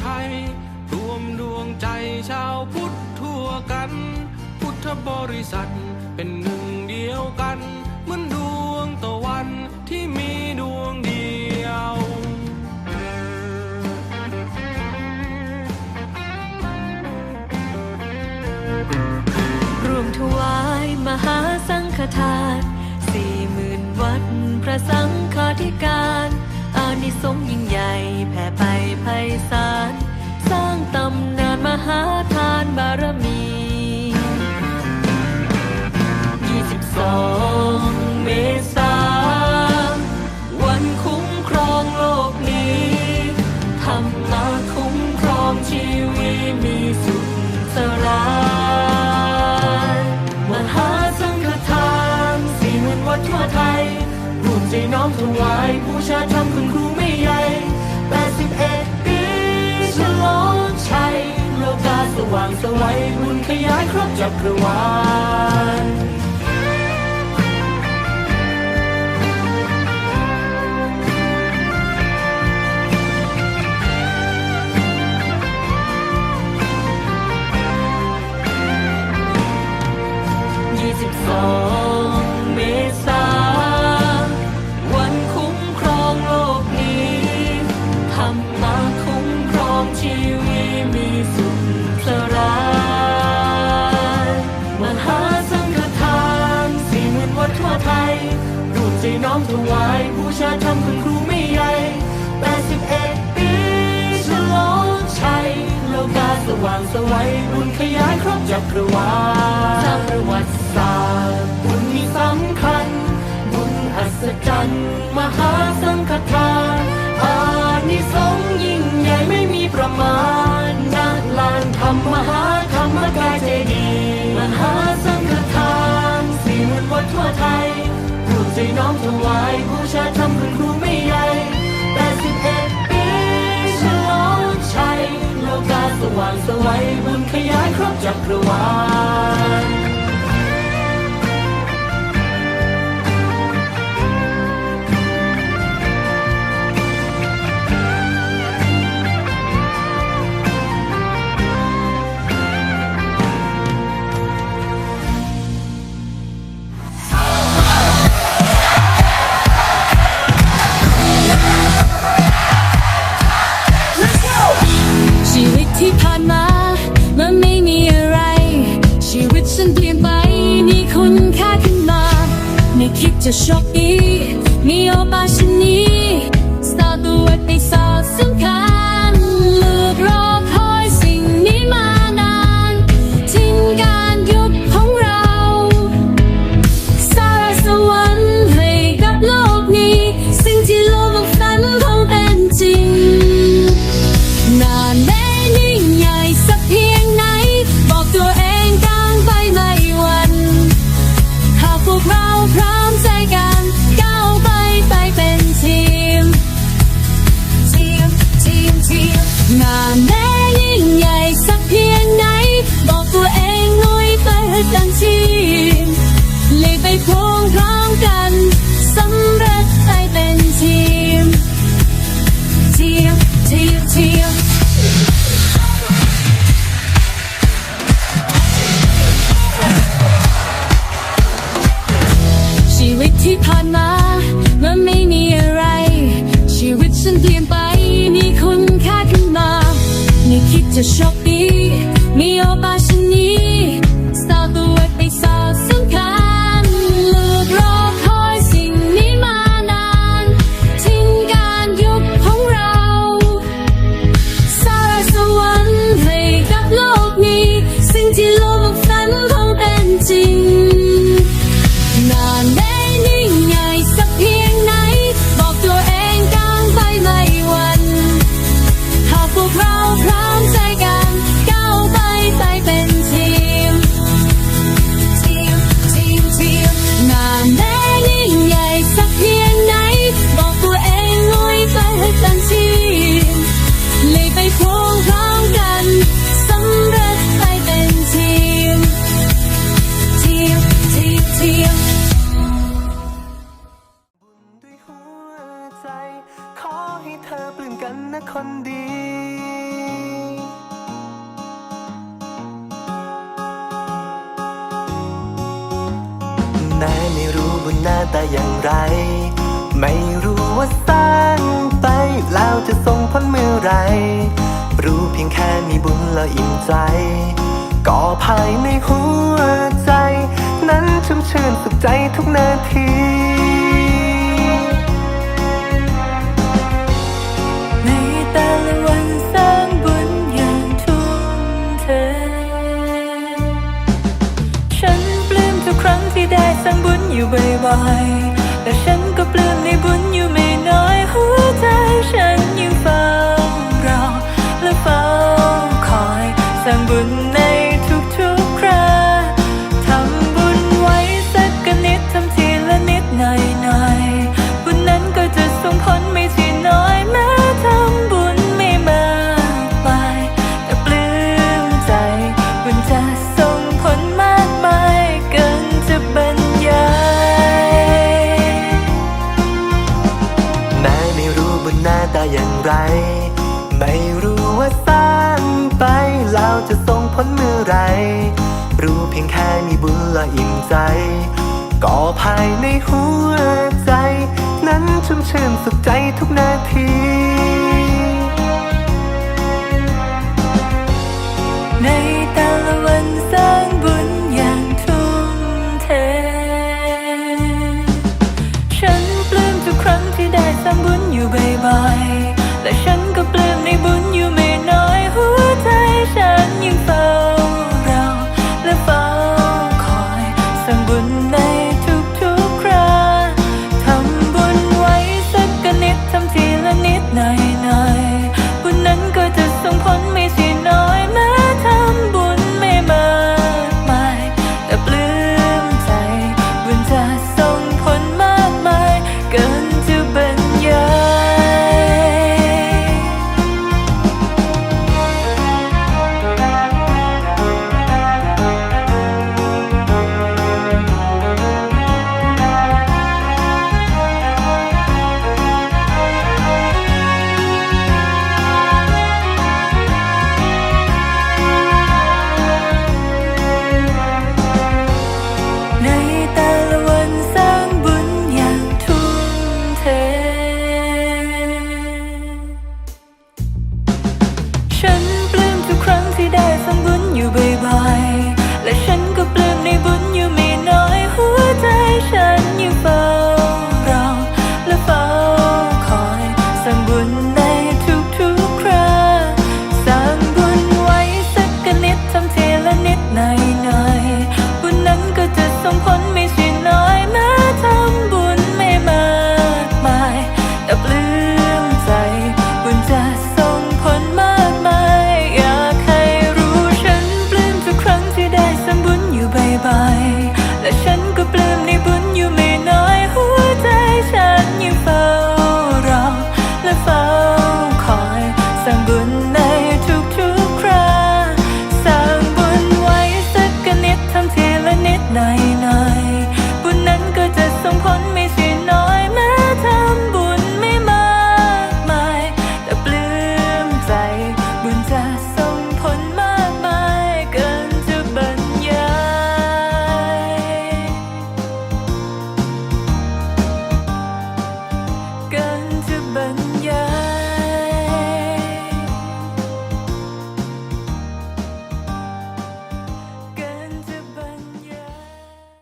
ไทย รวมดวงใจชาวพุทธทั่วกัน พุทธบริษัทเป็นหนึ่งเดียวกันเหมือนดวงตะวันที่มีดวงเดียวรวมถวายมหาสังฆทานสี่หมื่นวัดพระสังฆาธิการ อานิสงส์ยิ่งใหญ่แผ่ไปไพศาลสร้างตำนานมหาทานบารมี 22 เมษาวันคุ้มครองโลกนี้ธรรมาคุ้มครองชีวิตมีสุขสรานมหาสังฆทานสี่หมื่นวัดทั่วไทย รวมใจน้อมถวายบูชาธรรมคุณครูไม่ใหญ่81ปีฉลองชัยโลกาสว่างสวัยบุญขยายครอบจักรวาล ชีวิตมีสุขสรานมหาสังฆทานสี่หมื่นวัดทั่วไทยรวมใจน้อมถวายบูชาธรรมคุณครูไม่ใหญ่81ปีฉลองชัยโลกาสว่างสวัยบุญขยายครอบจักรวาลสร้างประวัติศาสตร์บุญมีสำคัญ บุญอัศจรรย์มหาสังฆทาน ประมาณณลานธรรมมหาธรรมกายเจดีย์มหาสังฆทานสี่หมื่นวัดทั่วไทยรวมใจน้อมถวายบูชาธรรมคุณครูไม่ใหญ่81ปีฉลองชัยโลกาสว่างสวัยบุญขยายครอบจักรวาล ไม่คิ ไม่คิดจะ แม้ไม่รู้บุญหน้าตาอย่างไร ไม่รู้ว่าสร้างไปแล้วจะส่งผลเมื่อไร รู้เพียงแค่มีบุญแล้วอิ่มใจ ก็ภายในหัวใจ นั้นชุ่มชื่นสุขใจทุกนาที อยู่บ่อยๆแต่ฉันก็ปลื้มในบุญอยู่ไม่ อย่างไร ไม่รู้ว่าสร้างไปแล้วจะส่งผลเมื่อไร รู้เพียงแค่มีบุญละอิ่มใจ ก็ภายในหัวใจ นั้นชุ่มชื่นสุขใจทุกนาที